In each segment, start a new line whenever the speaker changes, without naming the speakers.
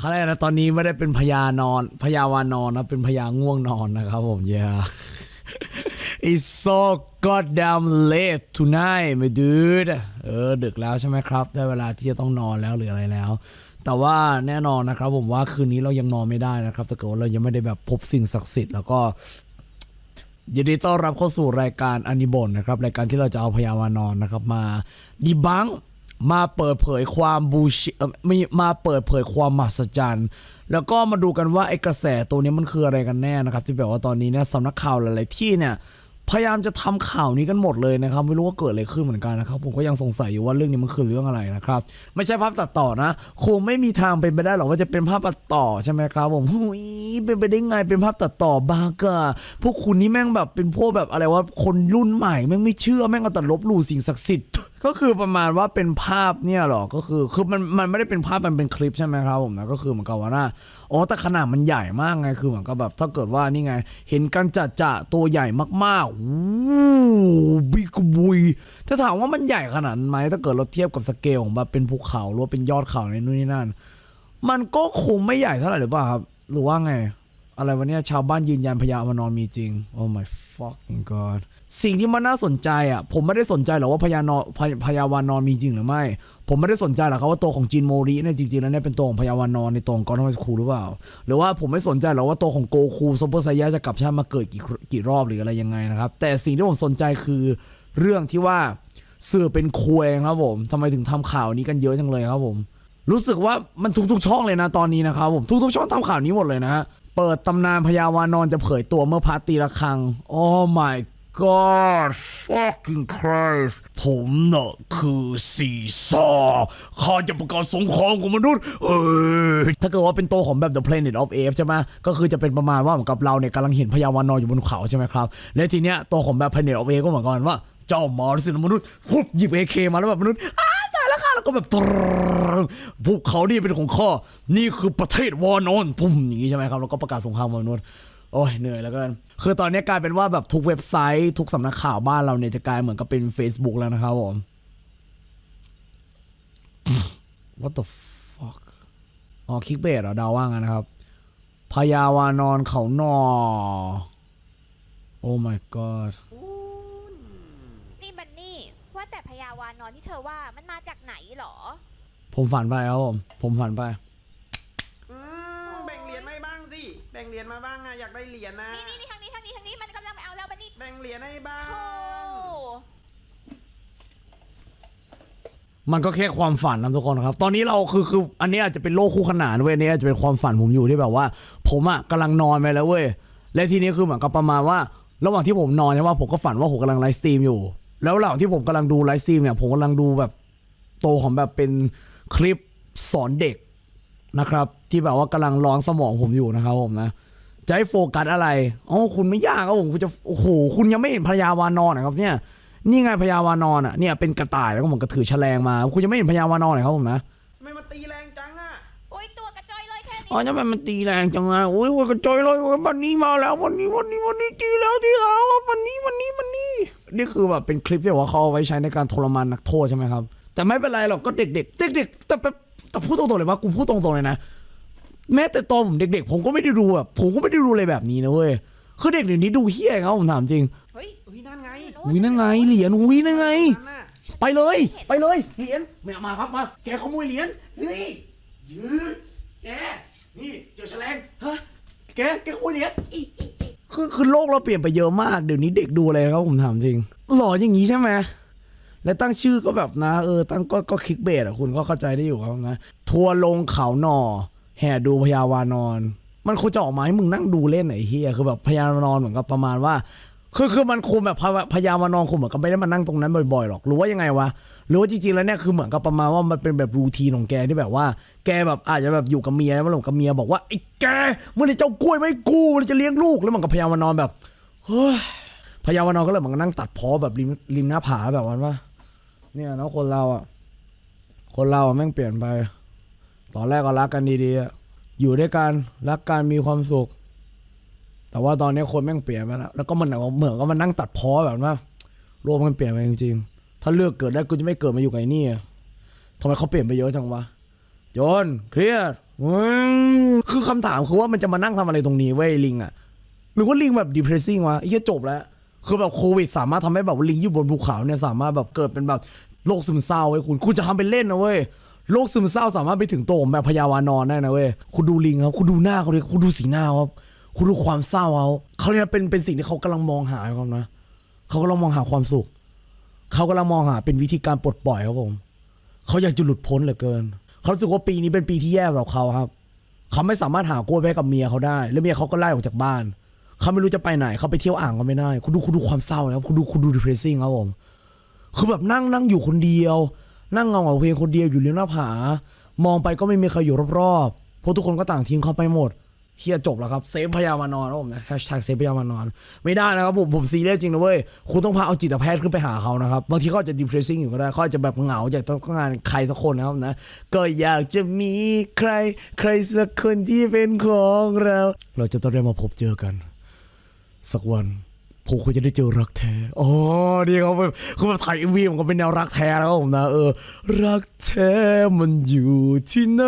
เขาเรียกนะตอนนี้ไม่ได้เป็นพญานอนพญาวานอนนะเป็นพญาง่วงนอนนะครับผม yeah It's so goddamn late tonight my dude เออดึกแล้วใช่ไหมครับ ได้เวลาที่จะต้องนอนแล้วหรืออะไรแล้ว แต่ว่าแน่นอนนะครับผมว่าคืนนี้เรายังนอนไม่ได้นะครับถ้าเกิดว่าเรายังไม่ได้แบบพบสิ่งศักดิ์สิทธิ์แล้วก็ยินดีต้อนรับเข้าสู่รายการอนิบนนะครับ รายการที่เราจะเอาพยาวานอนนะครับ มาดีบัง มาเปิดเผยความบูชไม่มาเปิดเผยความมหัศจรรย์ แล้วก็มาดูกันว่าไอ้กระแสตัวนี้มันคืออะไรกันแน่นะครับ ที่แบบว่าตอนนี้เนี่ยสำนักข่าวหลาย ๆ ที่เนี่ยพยายามจะทำข่าวนี้กันหมดเลยนะครับ ไม่รู้ว่าเกิดอะไรขึ้นเหมือนกันนะครับ ผมก็ยังสงสัยอยู่ว่าเรื่องนี้มันคือเรื่องอะไรนะครับ ไม่ใช่ภาพตัดต่อนะคงไม่มีทางเป็นไปได้หรอกว่าจะเป็นภาพตัดต่อใช่ไหมครับผมหุยเป็นไปได้ไงเป็นภาพตัดต่อบากะพวกคุณนี่แม่งแบบเป็นพวกแบบอะไรว่าคนรุ่นใหม่แม่งไม่เชื่อแม่งเอาแต่ลบหลู่สิ่งศักดิ์สิทธิ์ ก็คือประมาณว่าเป็นภาพเนี่ยหรอ ก็คือ คือมัน มันไม่ได้เป็นภาพ มันเป็นคลิปใช่ไหมครับผมนะ ก็คือเหมือนกับว่าน่าอ๋อ แต่ขนาดมันใหญ่มากไง คือเหมือนกับแบบ ถ้าเกิดว่านี่ไง เห็นกันจัดจะตัวใหญ่มากๆวู้บิ๊กบุย ถ้าถามว่ามันใหญ่ขนาดไหม ถ้าเกิดเราเทียบกับสเกลของแบบเป็นภูเขาหรือว่าเป็นยอดเขาในนู่นนี่นั่น มันก็คงไม่ใหญ่เท่าไหร่หรือเปล่าครับ หรือว่าไง อะไรวะเนี่ยชาวบ้านยืนยันพญามานอนมีจริงโอ้ my fucking god สิ่งที่มันน่าสนใจอะ ผมไม่ได้สนใจหรอกว่าพญานอนพญพญาวานอนมีจริงหรือไม่ ผมไม่ได้สนใจหรอกครับว่าตัวของจินโมริเนี่ยจริงๆแล้วเนี่ยเป็นตัวของพญาวานอนในตัวของกอนทอมสคูหรือเปล่า หรือว่าผมไม่สนใจหรอกว่าตัวของโกคูซูเปอร์ไซยะจะกลับชาติมาเกิดกี่กี่รอบหรืออะไรยังไงนะครับ แต่สิ่งที่ผมสนใจคือเรื่องที่ว่าสื่อเป็นควยครับผมทำไมถึงทำข่าวนี้กันเยอะจังเลยครับผม รู้สึกว่ามันทุกๆช่องเลยนะตอนนี้นะครับผมทุกๆช่องทำข่าวนี้หมดเลยนะฮะ เปิดตำนานพญาวานอนจะเผยตัวเมื่อพัตีละครัง Oh my god fucking Christ ผมเน่ะคือซีซอข้าจะประกาศสงครามของมนุษย์เฮ้ยถ้าเกิดว่าเป็นตัวของแบบ The Planet of Apes ใช่ไหมก็คือจะเป็นประมาณว่าเหมือนกับเราเนี่ยกำลังเห็นพญาวานอนอยู่บนเขาใช่ไหมครับ และทีเนี้ยตัวของแบบ Planet of Apes ก็เหมือนกันว่า เจ้ามาสินมนุษย์ปุ๊บหยิบ AK มาแล้วแบบมนุษย์อ้า แล้วก็แบบภูเขานี่เป็นของข้อ นี่คือประเทศวานอนพุ่มอย่างนี้ใช่ไหมครับ แล้วก็ประกาศสงครามกับมนุษย์โอ้ยเหนื่อยแล้วกัน คือตอนนี้กลายเป็นว่าแบบทุกเว็บไซต์ ทุกสำนักข่าวบ้านเราเนี่ยจะกลายเหมือนกับเป็น Facebook แล้วนะครับผม What the fuck อ๋อคิกเบสเหรอดาว่างั้นนะครับพญาวานอนเขาหนอโอ้ my god
นี่บันนี่ ว่าแต่ พญาวานอนที่เธอว่ามันมาจากไหนหรอ
ผมฝันไปครับผมผมฝันไป
อืมแบ่งเหรียญมาให้บ้างสิ แบ่งเหรียญมาบ้างอะอยากได้เหรียญนะ
นี่นี่นี่ทางนี้ทางนี้ทางนี้มันกำลังไปเอาแล้วบันนี่
แบ่งเหรียญให้บ้าง
โธ่
มันก็แค่ความฝันนะทุกคนครับ ตอนนี้เราคือคืออันนี้อาจจะเป็นโลกคู่ขนานเว้ยอันนี้อาจจะเป็นความฝันผมอยู่ที่แบบว่า ผมอะกำลังนอนไปแล้วเว้ยและทีนี้คือเหมือนกับประมาณว่า ระหว่างที่ผมนอนใช่ไหมผมก็ฝันว่าผมกำลังไลฟ์สตรีมอยู่ แล้วระหว่างที่ผมกำลังดูไลฟ์สตรีมเนี่ยผมกำลังดูแบบโตของแบบเป็นคลิปสอนเด็กนะครับ ที่แบบว่ากำลังร้อนสมองผมอยู่นะครับผมนะจะให้โฟกัสอะไรอ๋อคุณไม่ยากครับผมคุณจะโอ้โหคุณยังไม่เห็นพญาวานอนนะครับ เนี่ยนี่ไงพญาวานอนอะเนี่ยเป็นกระต่ายแล้วก็เหมือนกระถือแฉลงมา คุณยังไม่เห็นพญาวานอนเลยครับผมนะ
ทำไมมันตีแรงจังอะ
โอ้ยตัวกระจอยเลยแค่นี้
อ๋อทำไมมันตีแรงจังอะโอ้ยวันกระจอยเลยโอ้ยวันนี้มาแล้ววันนี้วันนี้วันนี้ตีแล้วตีแล้ววันนี้วันนี้วันนี้ นี่คือแบบเป็นคลิปที่แบบว่าเขาเอาไว้ใช้ในการทรมานนักโทษใช่ไหมครับ แต่ไม่เป็นไรหรอกก็เด็ก ๆ เด็ก ๆ แต่แบบแต่พูดตรงๆเลยว่ากูพูดตรงๆเลยนะแม้แต่ตอนผมเด็ก ๆ ผมก็ไม่ได้ดูแบบผมก็ไม่ได้ดูอะไรแบบนี้นะเว้ยคือเด็กเดี๋ยวนี้ดูเฮี้ยครับผมถามจริง
เฮ้ย
อุ้ยนั่นไง
อุ้ยนั่นไงเหรียญอุ้ยนั่นไง
นั่นน่ะ
ไปเลยไปเลยเหรียญเนี่ยมาครับมา แกขโมยเหรียญเฮ้ยยืดแกนี่เจอแฉลงฮะแกแกขโมยเหรียญอีอีอี คือคือโลกเราเปลี่ยนไปเยอะมาก เดี๋ยวนี้เด็กดูอะไรครับผมถามจริง หล่ออย่างนี้ใช่ไหมและตั้งชื่อก็แบบนะ เออตั้งก็ก็คลิกเบสอะคุณก็เข้าใจได้อยู่ครับนะ ทัวร์ลงเขาหน่อ แห่ดูพญาวานอน มันควรจะออกมาให้มึงนั่งดูเล่นไหนเฮียคือแบบพญาวานอนเหมือนกับประมาณว่า คือคือมันคงแบบพะพญามานอนคงเหมือนกับไม่ได้มานั่งตรงนั้นบ่อยๆหรอกหรือว่ายังไงวะหรือว่าจริงๆแล้วเนี่ยคือเหมือนกับประมาณว่ามันเป็นแบบรูทีนของแกที่แบบว่า แกแบบอาจจะแบบอยู่กับเมียแล้วหลงกับเมียบอกว่าไอ้แกเมื่อไหรจะเอากล้วยไมาให้กูมันจะเลี้ยงลูกแล้วมันกับพญามานอนแบบเฮ้ยพญามานอนก็เลยเหมือนกับนั่งตัดพอแบบริมริมหน้าผาแบบว่าว่า เนี่ยเนาะคนเราอะคนเราอะแม่งเปลี่ยนไป ตอนแรกก็รักกันดีๆอยู่ด้วยกันรักกันมีความสุข แต่ว่าตอนนี้คนแม่งเปลี่ยนไปแล้ว แล้วก็มันเหมือนกับมันนั่งตัดพ้อแบบว่าโลกมันเปลี่ยนไปจริงๆ ถ้าเลือกเกิดได้กูจะไม่เกิดมาอยู่กับไอ้นี่ทำไมเขาเปลี่ยนไปเยอะจังวะโยนเครียดคือคำถามคือว่ามันจะมานั่งทำอะไรตรงนี้เว้ยลิงอะหรือว่าลิงแบบ depressing วะไอ้เหี้ยจบแล้ว คือแบบโควิด สามารถทำให้แบบลิงอยู่บนภูเขาเนี่ยสามารถแบบเกิดเป็นแบบโรคซึมเศร้าเว้ยคุณคุณจะทำเป็นเล่นนะเว้ยโรคซึมเศร้าสามารถไปถึงโตผมแบบพยาวานอนได้นะเว้ยคุณดูลิงครับคุณดูหน้าเขาดิคุณดูสีหน้าครับ คุณดูความเศร้าเขาเขาเนี่ยเป็นเป็นสิ่งที่เขากำลังมองหาครับนะเขากำลังมองหาความสุข เขากำลังมองหาเป็นวิธีการปลดปล่อยครับผมเขาอยากจะหลุดพ้นเหลือเกิน เขารู้สึกว่าปีนี้เป็นปีที่แย่สำหรับเขาครับ เขาไม่สามารถหากล้วยไม้กับเมียเขาได้ แล้วเมียเขาก็ไล่ออกจากบ้าน เขาไม่รู้จะไปไหน เขาไปเที่ยวอ่างก็ไม่ได้ คุณดูคุณดูความเศร้านะครับ คุณดูคุณดู depressing ครับผม คือแบบนั่งนั่งอยู่คนเดียว นั่งเงาเอาเพลงคนเดียวอยู่ริมหน้าผา มองไปก็ไม่มีใครอยู่รอบๆ เพราะทุกคนก็ต่างทิ้งเขาไปหมด เฮียจบแล้วครับเซฟพยามานอนครับผมนะแฮชแท็กเซฟพยามานอน ไม่ได้นะครับผมผมซีเรียสจริงนะเว้ยคุณต้องพาเอาจิตแพทย์ขึ้นไปหาเขานะครับบางทีเขาจะ depressing อยู่ก็ได้เขาจะแบบเหงาอยากต้องการใครสักคนนะครับนะก็อยากจะมีใครใครสักคนที่เป็นของเรา เราจะต้องได้มาพบเจอกัน สักวัน ผมคงจะได้เจอรักแท้อ๋อนี่เขาแบบคือแบบถ่ายเอ็มวีมันก็เป็นแนวรักแท้แล้วผมนะเออ รักแท้มันอยู่ที่ไหน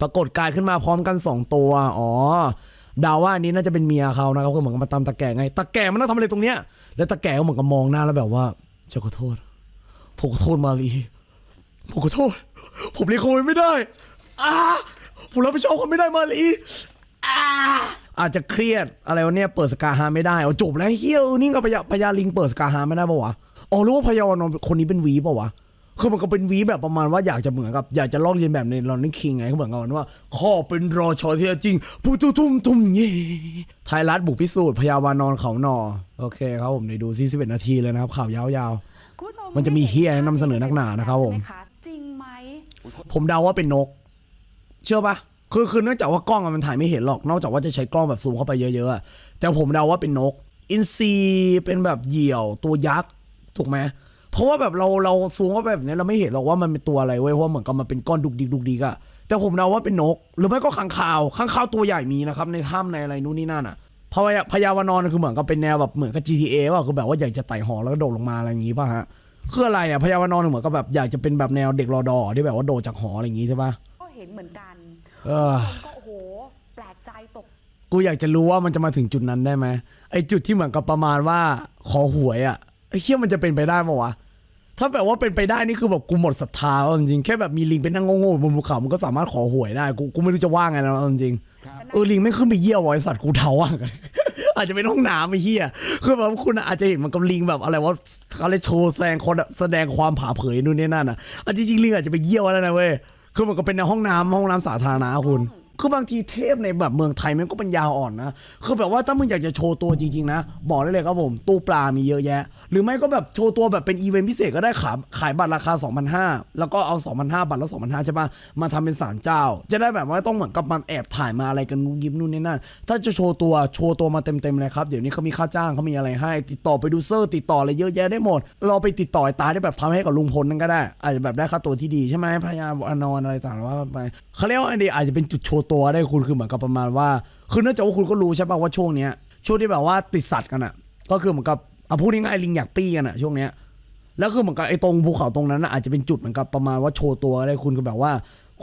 ปรากฏกายขึ้นมาพร้อมกันสองตัว อ๋อดาว่าอันนี้น่าจะเป็นเมียเขานะครับก็เหมือนกับมาตามตะแก่ไง ตะแก่มันต้องทำอะไรตรงเนี้ย แล้วตะแก่ก็เหมือนกับมองหน้าแล้วแบบว่าจะขอโทษ ผมขอโทษมาลี ผมขอโทษ ผมเลี้ยไม่ได้ อ่าผมรับผิดชอบเขาไม่ได้มาลีอา จจะเครียดอะไรวะเนี่ยเปิดสกาฮาไม่ได้เอาจบแล้วเฮียเออนี่ก็พญาพญาลิงเปิดสกาฮาไม่ได้ปะวะอ๋อรู้ว่าพญาวานอนคนนี้เป็นวีปะวะคือมันก็เป็นวีแบบประมาณว่าอยากจะเหมือนกับ อยากจะลอกเลียนแบบในลอนนี่คิงไงเขาเหมือนกันว่า ข้อเป็นรอชอที่แท้จริง ผู้ตุ้มตุ้มตุ้มเย่ไทยรัฐบุกพิสูจน์พญาวานอนเขาหนอ โอเคครับผมเดี๋ยวดูซีสิบเอ็ดนาทีเลยนะครับ ข่าวยาว
คุณผู้ชม
มันจะมีเหี้ยนำเสนอนักหนานะครับผม
ใช่ไหจริงไหม
ๆผมเดาว่าเป็นนก เชื่อปะ คือคือเนื่องจากว่ากล้องอะมันถ่ายไม่เห็นหรอก นอกจากว่าจะใช้กล้องแบบซูมเข้าไปเยอะๆอะแต่ผมเดาว่าเป็นนก อินซีเป็นแบบเหยี่ยวตัวยักษ์ถูกไหมเพราะว่าแบบเราเราซูมเข้าไปแบบนี้เราไม่เห็นหรอกว่ามันเป็นตัวอะไรเว้ยเพราะเหมือนกับมันเป็นก้อนดุกดิกดุกดิกอะแต่ผมเดาว่าเป็นนก หรือไม่ก็ขังคาวขังคาวตัวใหญ่มีนะครับในถ้ำในอะไรนู่นนี่นั่นอะพญาพญาวนอนคือเหมือนกับเป็นแนวแบบเหมือนกับ GTA ว่ะคือแบบว่าอยากจะไต่หอแล้วก็โดดลงมาอะไรอย่างงี้ป่ะฮะคืออะไรอะพญาวนอนเหมือนกับแบบอยากจะเป็นแบบแนวเด็กรอดอที่แบบว่าโดดจากหออะไรอย่างงี้ใช่ป่ะ
ก็เห็นเหมือนกัน
เออ
คนก็โอ้โห แปลกใจตก
กูอยากจะรู้ว่ามันจะมาถึงจุดนั้นได้ไหมไอจุดที่เหมือนกับประมาณว่าขอหวยอะไอเชี่ยมันจะเป็นไปได้ปะวะถ้าแบบว่าเป็นไปได้นี่คือแบบกูหมดศรัทธาเอาจริงๆแค่แบบมีลิงเป็นนั่งโง่ๆบนภูเขามันก็สามารถขอหวยได้กูกูไม่รู้จะว่าไงแล้วเอาจริงๆเออลิงไม่ขึ้นไปเยี่ยวไอสัตว์กูเดาว่ากันอาจจะเป็นห้องน้ำไอ้เหี้ยคือแบบคุณอาจจะเห็นมันกับลิงแบบอะไรว่าเขาเลยโชว์แสดงคนแสดงความผาเผยนู่นนี่นั่นอะอะจริงๆลิงอาจจะไปเยี่ยวแล้วนะเว้ย คือมันก็เป็นในห้องน้ำห้องน้ำสาธารณะคุณ คือบางทีเทพในแบบเมืองไทยมันก็เป็นยาวอ่อนนะ คือแบบว่าถ้ามึงอยากจะโชว์ตัวจริงๆนะ บอกได้เลยครับผม ตู้ปลามีเยอะแยะ หรือไม่ก็แบบโชว์ตัวแบบเป็นอีเวนต์พิเศษก็ได้ขายขายบัตรราคา 2,500 แล้วก็เอา 2,500บัตรละ2,500 ใช่ปะมาทำเป็นสารเจ้า จะได้แบบว่าต้องเหมือนกับมันแอบถ่ายมาอะไรกันงุ้ยิ้มนู่นนี่นั่น ถ้าจะโชว์ตัวโชว์ตัวมาเต็มๆเลยครับ เดี๋ยวนี้เขามีค่าจ้างเขามีอะไรให้ ติดต่อไปดูเซอร์ติดต่ออะไรเยอะแยะได้หมด เราไปติดต่อตาได้แบบทำให้กับลุงพลนั่นก็ได้ อาจจะแบบได้ค่าตัวที่ดีใช่ไหมพยานอนอะไรต่างๆว่าไปเขาเรียกว่าอันนี้อาจจะเป็นจุดโชว์ตัวได้คุณคือเหมือนกับประมาณว่า คือเนื่องจากว่าคุณก็รู้ใช่ป่ะว่าช่วงเนี้ยช่วงที่แบบว่าติดสัตว์กันอะ ก็คือเหมือนกับเอาพูดง่ายๆลิงอยากปี้กันอะช่วงเนี้ยแล้วคือเหมือนกับไอ้ตรงภูเขาตรงนั้นน่ะอาจจะเป็นจุดเหมือนกับประมาณว่าโชว์ตัวก็ได้คุณก็แบบว่า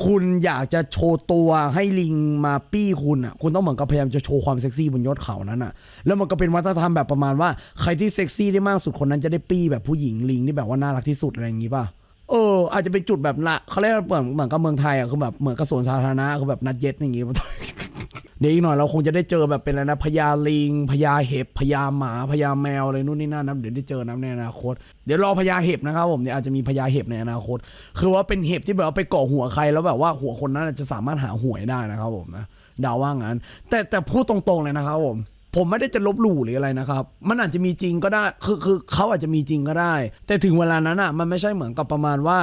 คุณอยากจะโชว์ตัวให้ลิงมาปี้คุณอะคุณต้องเหมือนกับพยายามจะโชว์ความเซ็กซี่บนยอดเขานั้นอะแล้วมันก็เป็นวัฒนธรรมแบบประมาณว่าใครที่เซ็กซี่ได้มากสุดคนนั้นจะได้ปี้แบบผู้หญิงลิงที่แบบว่าน่ารักที่สุดอะไรอย่างงี้ป่ะ เอออาจจะเป็นจุดแบบละเขาเรียกเหมือนเหมือนกับเมืองไทยอะคือแบบเหมือนกับสวนสาธารณะคือแบบนัดเย็ดอย่างงี้ เดี๋ยวอีกหน่อยเราคงจะได้เจอแบบเป็นอะไรนะพญาลิงพญาเห็บพญาหมาพญาแมวอะไรนู่นนี่นั่นนะเดี๋ยวได้เจอนะในอนาคตเดี๋ยวรอพญาเห็บนะครับผมเดี๋ยวอาจจะมีพญาเห็บในอนาคต คือว่าเป็นเห็บที่แบบว่าไปเกาะหัวใครแล้วแบบว่าหัวคนนั้นจะสามารถหาหวยได้นะครับผมนะเดาว่างั้น แต่แต่พูดตรงๆเลยนะครับผม ผมไม่ได้จะลบหลู่หรืออะไรนะครับ มันอาจจะมีจริงก็ได้ คือคือเขาอาจจะมีจริงก็ได้ แต่ถึงเวลานั้นอะ มันไม่ใช่เหมือนกับประมาณว่า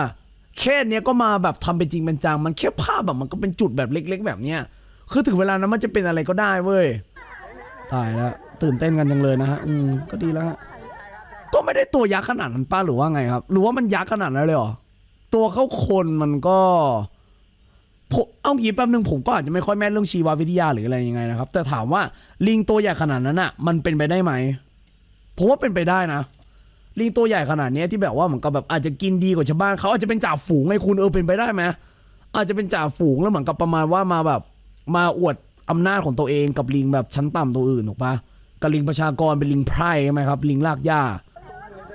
แค่เนี้ยก็มาแบบทำเป็นจริงเป็นจัง มันแค่ภาพแบบมันก็เป็นจุดแบบเล็ก ๆ แบบเนี้ย คือถึงเวลานั้นมันจะเป็นอะไรก็ได้เว้ย ตายแล้วตื่นเต้นกันจังเลยนะฮะ อืม ก็ดีแล้วฮะ ก็ไม่ได้ตัวยักษ์ขนาดนั้นป้าหรือว่าไงครับ หรือว่ามันยักษ์ขนาดนั้นเลยเหรอ ตัวเขาคนมันก็ ผมเอางี้แป๊บนึงผมก็อาจจะไม่ค่อยแม่นเรื่องชีววิทยาหรืออะไรยังไงนะครับ แต่ถามว่าลิงตัวใหญ่ขนาดนั้นอะ มันเป็นไปได้ไหมผมว่าเป็นไปได้นะลิงตัวใหญ่ขนาดนี้ที่แบบว่าเหมือนกับแบบอาจจะกินดีกว่าชาวบ้านเขาอาจจะเป็นจ่าฝูงไงคุณเออเป็นไปได้ไหมอาจจะเป็นจ่าฝูงแล้วเหมือนกับประมาณว่ามาแบบ มาอวดอำนาจของตัวเองกับลิงแบบชั้นต่ำตัวอื่นถูกปะกับลิงประชากรเป็นลิงไพร่ใช่ไหมครับลิงลากหญ้า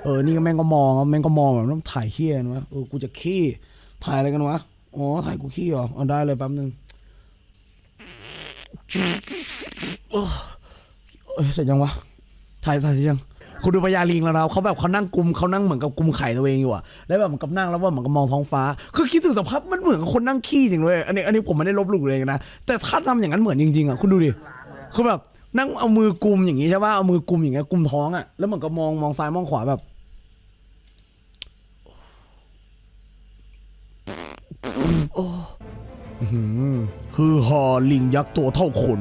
เออนี่แม่งก็มองแม่งก็มองแบบต้องถ่ายเฮี้ยนะวะเออกูจะขี้ถ่ายอะไรกันวะ อ๋อถ่ายกูขี้เหรอเอาได้เลยแป๊บนึงเออเอ้ยเสร็จยังวะ ถ่ายถ่ายเสร็จยังคุณดูพญาลิงแล้วนะเขาแบบเขานั่งกุมเขานั่งเหมือนกับกุมไข่ตัวเองอยู่อะแล้วแบบเหมือนกับนั่งแล้วว่าเหมือนกับมองท้องฟ้า คือคิดถึงสภาพมันเหมือนกับคนนั่งขี้จริงเลยอันนี้อันนี้ผมไม่ได้ลบหลู่เลยนะ แต่ถ้าทำอย่างนั้นเหมือนจริงๆอะคุณดูดิคือแบบนั่งเอามือกุมอย่างงี้ใช่ป่ะเอามือกุมอย่างเงี้ยกุมท้องอะแล้วเหมือนกับมองมองซ้ายมองขวาแบบ อื้อหอคือฮอลิงยักษ์ตัวเท่าคน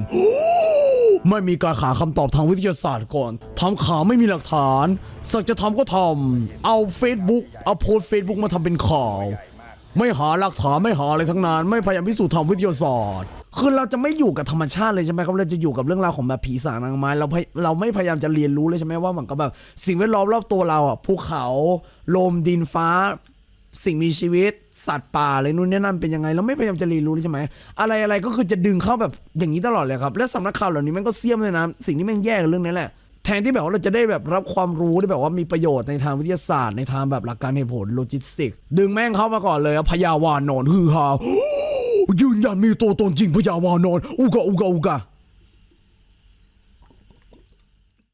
ไม่มีการหาคำตอบทางวิทยาศาสตร์ก่อนทำข่าวไม่มีหลักฐาน สักจะทำก็ทำเอา Facebook เอาโพสเฟซบุ๊กมาทำเป็นข่าว ไม่หาหลักฐานไม่หาอะไรทั้งนั้น ไม่พยายามพิสูจน์ทางวิทยาศาสตร์คือเราจะไม่อยู่กับธรรมชาติเลยใช่ไหมครับเราจะอยู่กับเรื่องราวของแบบผีสางนางไม้เราเราไม่พยายามจะเรียนรู้เลยใช่ไหมว่าเหมือนกับแบบสิ่งแวดล้อมรอบตัวเราอะภูเขา ลมดินฟ้า สิ่งมีชีวิต สัตว์ป่าอะไรนู่นนี่นั่นเป็นยังไงเราไม่พยายามจะเรียนรู้ใช่ไหมอะไรอะไรก็คือจะดึงเข้าแบบอย่างนี้ตลอดเลยครับ และสำนักข่าวเหล่านี้ม่งก็เสี้ยมเลยนะสิ่งที่แม่งแย่กับเรื่องนี้แหละแทนที่แบบว่าเราจะได้แบบรับความรู้ที่แบบว่ามีประโยชน์ในทางวิทยาศาสตร์ในทางแบบหลักการเหตุผลโลจิสติก ดึงแม่งเข้ามาก่อนเลยพยาวานอนฮือฮายืนยันมีตัวตนจริงพยาวานอนอุกะอุกะอุกะ